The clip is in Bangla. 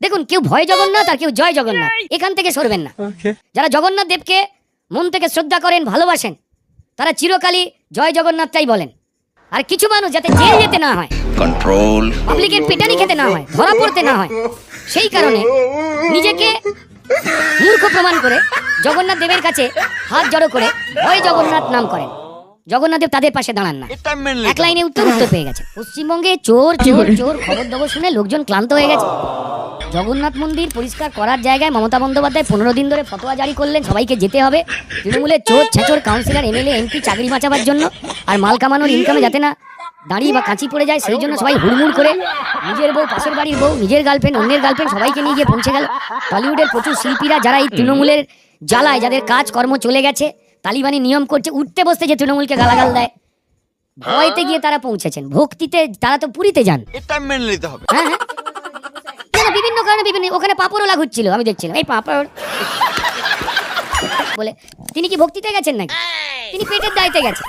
দেখুন কেউ ভয় জগন্নাথ আর কেউ জয় জগন্নাথ। এখান থেকে সরবেন না। যারা জগন্নাথ দেবকে মন থেকে শ্রদ্ধা করেন ভালোবাসেন তারা চিরকালই জয় জগন্নাথটাই বলেন। আর কিছু মানুষ যাতে জেল যেতে না হয় control. পাবলিকের পেটানি খেতে না হয় ধরা পড়তে না হয় সেই কারণে নিজেকে মূর্খ প্রমাণ করে জগন্নাথ দেবের কাছে হাত জড়ো করে জয় জগন্নাথ নাম করেন। জগন্নাথ দেব তাদের পাশে দাঁড়ান না। এক লাইনে উত্তর উত্তর পেয়ে গেছে। পশ্চিমবঙ্গে চোর চোর চোর খবর দবর শুনে লোকজন ক্লান্ত হয়ে গেছে। জগন্নাথ মন্দির পরিষ্কার করার জায়গায় মমতা বন্দ্যোপাধ্যায় পনেরো দিন ধরে ফতোয়া জারি করলেন সবাইকে যেতে হবে। তৃণমূলের চোর ছেচোর কাউন্সিলর এমএলএ এমপি চাকরি বাঁচাবার জন্য। আর মাল কামানোর ইনকামে যাতে না দাঁড়িয়ে বা কাঁচি পড়ে যায় সেই জন্য সবাই হুড়মুড় করে নিজের বউ পাশের বাড়ির বউ নিজের গার্লফ্রেন্ড অন্যের গার্লফ্রেন্ড সবাইকে নিয়ে গিয়ে পৌঁছে গেল। টলিউডের প্রচুর শিল্পীরা যারা এই তৃণমূলের জ্বালায় যাদের কাজ কর্ম চলে গেছে তালিবানি নিয়ম করছে উঠতে বসতে যে তৃণমূলকে গালাগাল দেয় ভয়তে গিয়ে তারা পৌঁছেছেন। ভক্তিতে তারা তো পুরীতে যান। এটা মেনে নিতে হবে। হ্যাঁ হ্যাঁ। কারণে বিভিন্ন, ওখানে পাপড়ওয়ালা ঘুরছিল আমি দেখছিলাম। এই পাপড়। বলে, তিনি কি ভক্তিতে গেছেন নাকি? তিনি পেটের দায়িত্বে গেছেন।